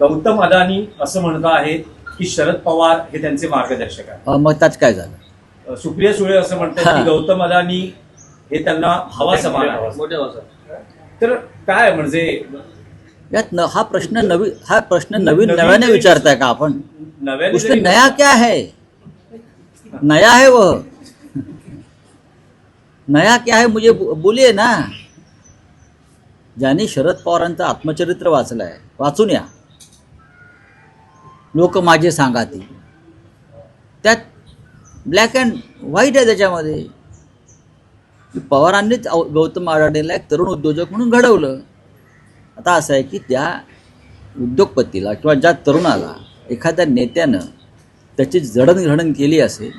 गौतम अदानी असं म्हणत आहेत की शरद पवार हे त्यांचे मार्गदर्शक आहेत. मग त्यात काय झालं? सुप्रिया सुळे असं म्हणतात. की गौतम अदानी हे त्यांना भावा समान तर काय म्हणजे यात न, हा प्रश्न नवीन हा प्रश्न नवीन नवीन नव्याने विचारताय का आपण? नव्याने नया क्या है? नया है वो. नया क्या है मुझे बो- बोलिए ना. ज्यांनी शरद पवारांचं आत्मचरित्र वाचलंय वाचून या. लोक माझे सांगाती. त्यात ब्लॅक अँड व्हाईट आहे त्याच्यामध्ये. की पवारांनीच गौतम आडाडेला एक तरुण उद्योजक म्हणून घडवलं. आता असं आहे की त्या उद्योगपतीला किंवा ज्या तरुणाला एखाद्या नेत्यानं त्याची जडणघडण केली असेल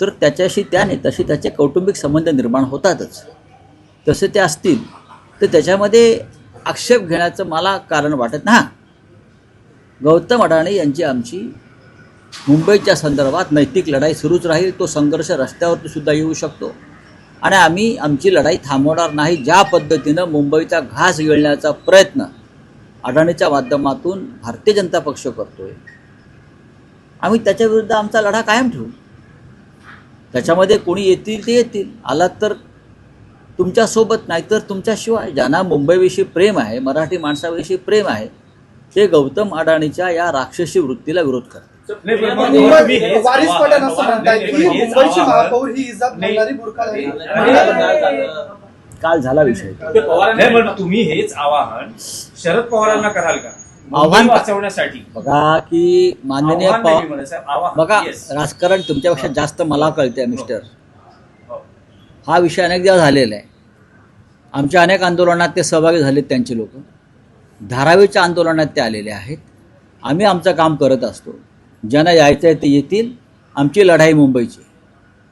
तर त्याच्याशी त्या नेत्याशी त्याचे कौटुंबिक संबंध निर्माण होतातच. तसे ते असतील तर त्याच्यामध्ये आक्षेप घेण्याचं मला कारण वाटत ना गौतम अडाणी यांची आमची मुंबईच्या संदर्भात नैतिक लढाई सुरूच राहील. तो संघर्ष रस्त्यावरती सुद्धा येऊ शकतो. आणि आम्ही आमची लढाई थांबवणार नाही ज्या पद्धतीनं मुंबईचा घास गिळण्याचा प्रयत्न अडाणीच्या माध्यमातून भारतीय जनता पक्ष करतोय. आम्ही त्याच्याविरुद्ध आमचा लढा कायम ठेवू. त्याच्यामध्ये कोणी येतील ते येतील. आलात तर तुमच्यासोबत नाहीतर तुमच्याशिवाय. ज्यांना मुंबईविषयी प्रेम आहे मराठी माणसाविषयी प्रेम आहे ते गौतम अडाणीच्या या राक्षसी वृत्तीला विरोध करतात. वारिस असं की मुंबईची महापौर ही इजात बुरखा काल झाला विषय. नाही पण तुम्ही हेच आवाहन शरद पवारांना कराल का? आव्हान वाचवण्यासाठी. बघा की माननीय आव्हान नाही मी पवार म्हणत, साहेब, आव्हान. बघा Yes. राजकारण तुमच्यापेक्षा जास्त मला कळते मिस्टर. हो. हा विषय अनेकदा झालेला आहे. आमच्या अनेक आंदोलनात ते सहभागी झालेत त्यांचे लोक. धारावीच्या आंदोलनात ते आलेले आहेत. आम्ही आमचं काम करत असतो. ज्यांना यायचं आहे ते येतील. आमची लढाई मुंबईची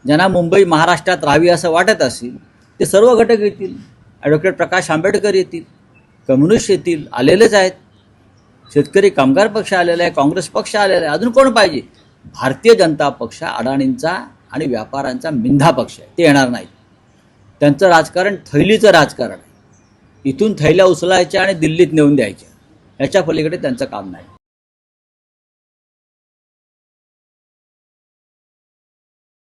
ज्यांना मुंबई महाराष्ट्रात राहावी असं वाटत असेल ते सर्व घटक येतील. ॲडव्होकेट प्रकाश आंबेडकर येतील. कम्युनिस्ट येतील. आलेलेच आहेत. शेतकरी कामगार पक्ष आलेला आहे काँग्रेस पक्ष आलेला आहे. अजून कोण पाहिजे? भारतीय जनता पक्ष अडाणींचा आणि व्यापाऱ्यांचा मिंधा पक्ष आहे. ते येणार नाहीत. त्यांचं राजकारण थैलीचं राजकारण आहे. इथून थैल्या उचलायच्या आणि दिल्लीत नेऊन द्यायच्या. याच्या पलीकडे त्यांचं काम नाही.